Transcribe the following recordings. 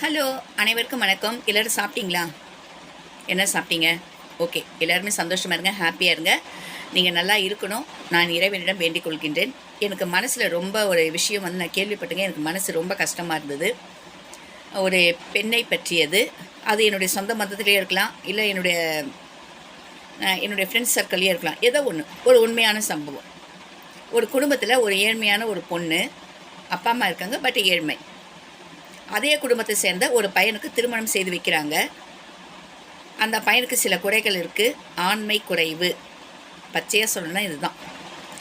Hello அனைவருக்கும் வணக்கம். எல்லோரும் சாப்பிட்டீங்களா? என்ன சாப்பிட்டீங்க? ஓகே எல்லாருமே சந்தோஷமாக இருங்க ஹாப்பியாக இருங்க. நீங்கள் நல்லா இருக்கணும். நான் இறைவனிடம் வேண்டிக் கொள்கின்றேன். எனக்கு மனசில் ரொம்ப ஒரு விஷயம் வந்து நான் கேள்விப்பட்டேங்க எனக்கு மனசு ரொம்ப கஷ்டமாக இருந்தது. ஒரு பெண்ணை பற்றியது. அது என்னுடைய சொந்த மதத்துலேயே இருக்கலாம் இல்லை என்னுடைய என்னுடைய ஃப்ரெண்ட்ஸ் சர்க்கிள்லேயே இருக்கலாம். ஏதோ ஒன்று ஒரு உண்மையான சம்பவம். ஒரு குடும்பத்தில் ஒரு ஏழ்மையான ஒரு பொண்ணு அப்பா அம்மா இருக்காங்க பட் ஏழ்மை. அதே குடும்பத்தை சேர்ந்த ஒரு பையனுக்கு திருமணம் செய்து வைக்கிறாங்க. அந்த பையனுக்கு சில குறைகள் இருக்குது ஆண்மை குறைவு. பச்சையாக சொல்லணும்னா இதுதான்.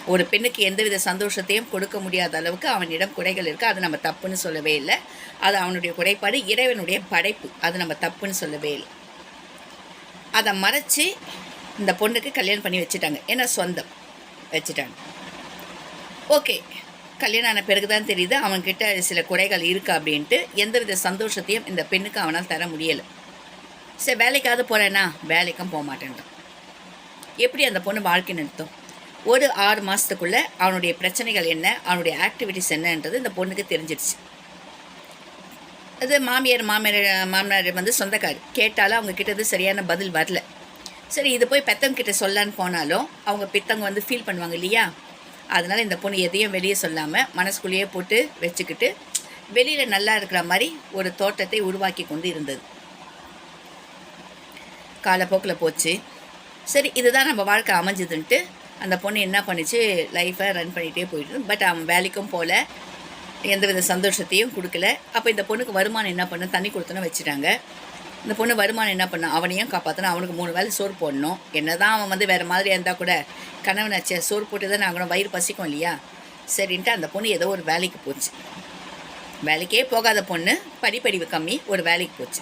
ஒரு பெண்ணுக்கு எந்தவித சந்தோஷத்தையும் கொடுக்க முடியாத அளவுக்கு அவனிடம் குறைகள் இருக்குது அது நம்ம தப்புன்னு சொல்லவே இல்லை. அது அவனுடைய குறைபாடு இறைவனுடைய படைப்பு. அது நம்ம தப்புன்னு சொல்லவே இல்லை. அதை மறைச்சி இந்த பொண்ணுக்கு கல்யாணம் பண்ணி வச்சுட்டாங்க. ஏன்னா சொந்தம் வச்சுட்டாங்க. ஓகே. கல்யாணம் ஆன பிறகு தான் தெரியுது அவன்கிட்ட சில குறைகள் இருக்குது அப்படின்ட்டு. எந்தவித சந்தோஷத்தையும் இந்த பெண்ணுக்கு அவனால் தர முடியலை. சரி வேலைக்காவது போகிறேன்னா வேலைக்கும் போக மாட்டேன்றான். எப்படி அந்த பொண்ணு வாழ்க்கை நிறுத்தும்? ஒரு ஆறு மாதத்துக்குள்ளே அவனுடைய பிரச்சனைகள் என்ன? அவனுடைய ஆக்டிவிட்டிஸ் என்னன்றது இந்த பொண்ணுக்கு தெரிஞ்சிடுச்சு. அது மாமியார் மாமியார் மாமனார் வந்து சொந்தக்கார். கேட்டாலும் அவங்க கிட்ட சரியான பதில் வரல. சரி இது போய் பெத்தவங்க கிட்ட சொல்லான்னு போனாலும் அவங்க பித்தவங்க வந்து ஃபீல் பண்ணுவாங்க இல்லையா? அதனால் இந்த பொண்ணு எதையும் வெளியே சொல்லாமல் மனசுக்குள்ளேயே போட்டு வச்சுக்கிட்டு வெளியில் நல்லா இருக்கிற மாதிரி ஒரு தோட்டத்தை உருவாக்கி கொண்டு இருந்தது. காலப்போக்கில் போச்சு. சரி இதுதான் நம்ம வாழ்க்கை அமைஞ்சதுன்ட்டு அந்த பொண்ணு என்ன பண்ணுச்சு? லைஃப்பை ரன் பண்ணிகிட்டே போயிட்டு பட் அவன் வேலைக்கும் போகல எந்தவித சந்தோஷத்தையும் கொடுக்கல. அப்போ இந்த பொண்ணுக்கு வருமானம் என்ன பண்ண? தண்ணி கொடுத்தோன்னு வச்சுட்டாங்க. இந்த பொண்ணு வருமானம் என்ன பண்ணான் அவனையும் காப்பாற்றணும் அவனுக்கு மூணு வேலை சோறு போடணும். என்ன தான் அவன் வந்து வேறு மாதிரியாக இருந்தால் கூட கணவனாச்சே சோறு போட்டு தான் நாங்களும் வயிறு பசிக்கும் இல்லையா? சரின்ட்டு அந்த பொண்ணு ஏதோ ஒரு வேலைக்கு போச்சு. வேலைக்கே போகாத பொண்ணு படிப்படிவு கம்மி ஒரு வேலைக்கு போச்சு.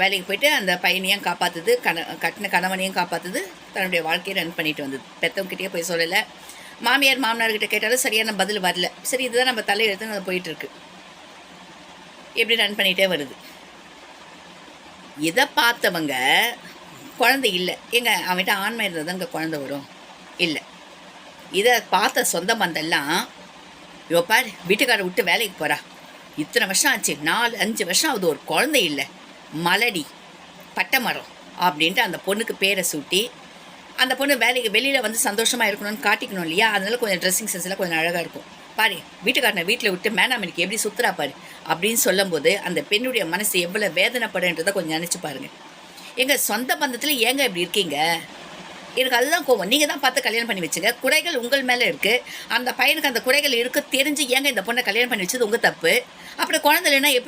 வேலைக்கு போயிட்டு அந்த பையனையும் காப்பாற்றுது கண கட்டின கணவனையும் காப்பாற்றுது தன்னுடைய வாழ்க்கையை ரன் பண்ணிட்டு வந்தது. பெற்றவங்ககிட்டயே போய் சொல்லலை. மாமியார் மாமனார்கிட்ட கேட்டாலும் சரியான பதில் வரல. சரி இதுதான் நம்ம தலையெழுத்துன்னு அது போயிட்டுருக்கு எப்படி ரன் பண்ணிகிட்டே வருது. இதை பார்த்தவங்க குழந்தை இல்லை. எங்க அவன்கிட்ட ஆண்மை இருந்தால் தான் இங்கே குழந்தை வரும். இல்லை. இதை பார்த்த சொந்த பந்தெல்லாம் யோ பாரு வீட்டுக்காரரை விட்டு வேலைக்கு போகிறா இத்தனை வருஷம் ஆச்சு. நாலு அஞ்சு வருஷம் ஆகுது. ஒரு குழந்தை இல்லை. மலடி பட்டமரம் அப்படின்ட்டு அந்த பொண்ணுக்கு பேரை சூட்டி அந்த பொண்ணு வேலைக்கு வெளியில் வந்து சந்தோஷமாக இருக்கணும்னு காட்டிக்கணும் இல்லையா? அதனால கொஞ்சம் ட்ரெஸ்ஸிங் சென்ஸ்லாம் கொஞ்சம் அழகாக இருக்கும். பாரு வீட்டுக்காரனை வீட்டில் விட்டு மேனாமணிக்கு எப்படி சுற்றுறா பாரு. அப்படின்னு சொல்லும்போது அந்த பெண்ணுடைய மனசு எவ்வளோ வேதனைப்படுன்றதை கொஞ்சம் நினச்சி பாருங்க. எங்கள் சொந்த பந்தத்தில் ஏங்க இப்படி இருக்கீங்க? எனக்கு அதுதான் கோவம். நீங்கள் தான் பார்த்து கல்யாணம் பண்ணி வச்சுங்க. குறைகள் உங்கள் மேலே இருக்குது அந்த பையனுக்கு அந்த குறைகள் இருக்க தெரிஞ்சு ஏங்க இந்த பொண்ணை கல்யாணம் பண்ணி வச்சது உங்கள் தப்பு? அப்புறம் குழந்தை இல்லைன்னா எப்படி